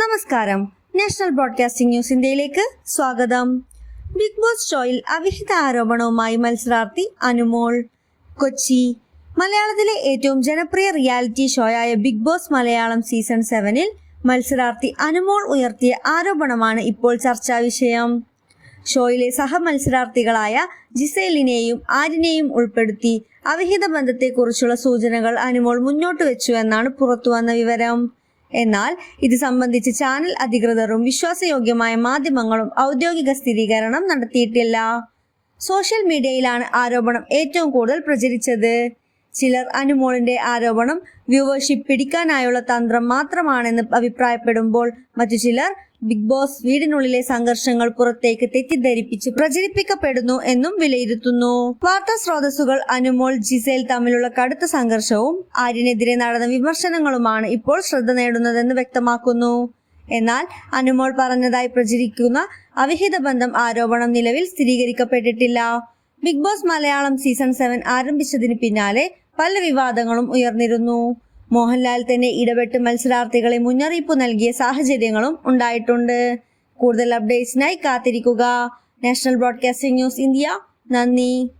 നമസ്കാരം. National broadcasting news ഇന്ത്യയിലേക്ക് സ്വാഗതം. ബിഗ് ബോസ് ഷോയിൽ അവിഹിത ആരോപണവുമായി മത്സരാർത്ഥി അനുമോൾ. കൊച്ചി. മലയാളത്തിലെ ഏറ്റവും ജനപ്രിയ റിയാലിറ്റി ഷോയായ ബിഗ് ബോസ് മലയാളം സീസൺ സെവനിൽ മത്സരാർത്ഥി അനുമോൾ ഉയർത്തിയ ആരോപണമാണ് ഇപ്പോൾ ചർച്ചാ വിഷയം. ഷോയിലെ സഹമത്സരാർത്ഥികളായ ജിസേലിനെയും ആര്യനെയും ഉൾപ്പെടുത്തി അവിഹിത ബന്ധത്തെക്കുറിച്ചുള്ള സൂചനകൾ അനുമോൾ മുന്നോട്ട് വെച്ചു എന്നാണ് പുറത്തുവന്ന വിവരം. എന്നാൽ ഇത് സംബന്ധിച്ച് ചാനൽ അധികൃതരും വിശ്വാസയോഗ്യമായ മാധ്യമങ്ങളും ഔദ്യോഗിക സ്ഥിരീകരണം നടത്തിയിട്ടില്ല. സോഷ്യൽ മീഡിയയിലാണ് ആരോപണം ഏറ്റവും കൂടുതൽ പ്രചരിച്ചത്. ചിലർ അനുമോളിന്റെ ആരോപണം വ്യൂവർഷിപ്പ് പിടിക്കാനായുള്ള തന്ത്രം മാത്രമാണെന്ന് അഭിപ്രായപ്പെടുമ്പോൾ മറ്റു ചിലർ ബിഗ് ബോസ് വീടിനുള്ളിലെ സംഘർഷങ്ങൾ പുറത്തേക്ക് തെറ്റിദ്ധരിപ്പിച്ച് പ്രചരിപ്പിക്കപ്പെടുന്നു എന്നും വിലയിരുത്തുന്നു. വാർത്താ സ്രോതസ്സുകൾ അനുമോൾ ജിസേൽ തമ്മിലുള്ള കടുത്ത സംഘർഷവും ആര്യനെതിരെ നടന്ന വിമർശനങ്ങളുമാണ് ഇപ്പോൾ ശ്രദ്ധ നേടുന്നതെന്ന് വ്യക്തമാക്കുന്നു. എന്നാൽ അനുമോൾ പറഞ്ഞതായി പ്രചരിക്കുന്ന അവിഹിത ബന്ധം ആരോപണം നിലവിൽ സ്ഥിരീകരിക്കപ്പെട്ടിട്ടില്ല. Bigg Boss Malayalam season seven ആരംഭിച്ചതിന് പിന്നാലെ പല വിവാദങ്ങളും ഉയർന്നിരുന്നു. മോഹൻലാൽ തന്നെ ഇടപെട്ട് മത്സരാർത്ഥികളെ മുന്നറിയിപ്പ് നൽകിയ സാഹചര്യങ്ങളും ഉണ്ടായിട്ടുണ്ട്. കൂടുതൽ അപ്ഡേറ്റ്സിനായി കാത്തിരിക്കുക. National broadcasting news India. നന്ദി.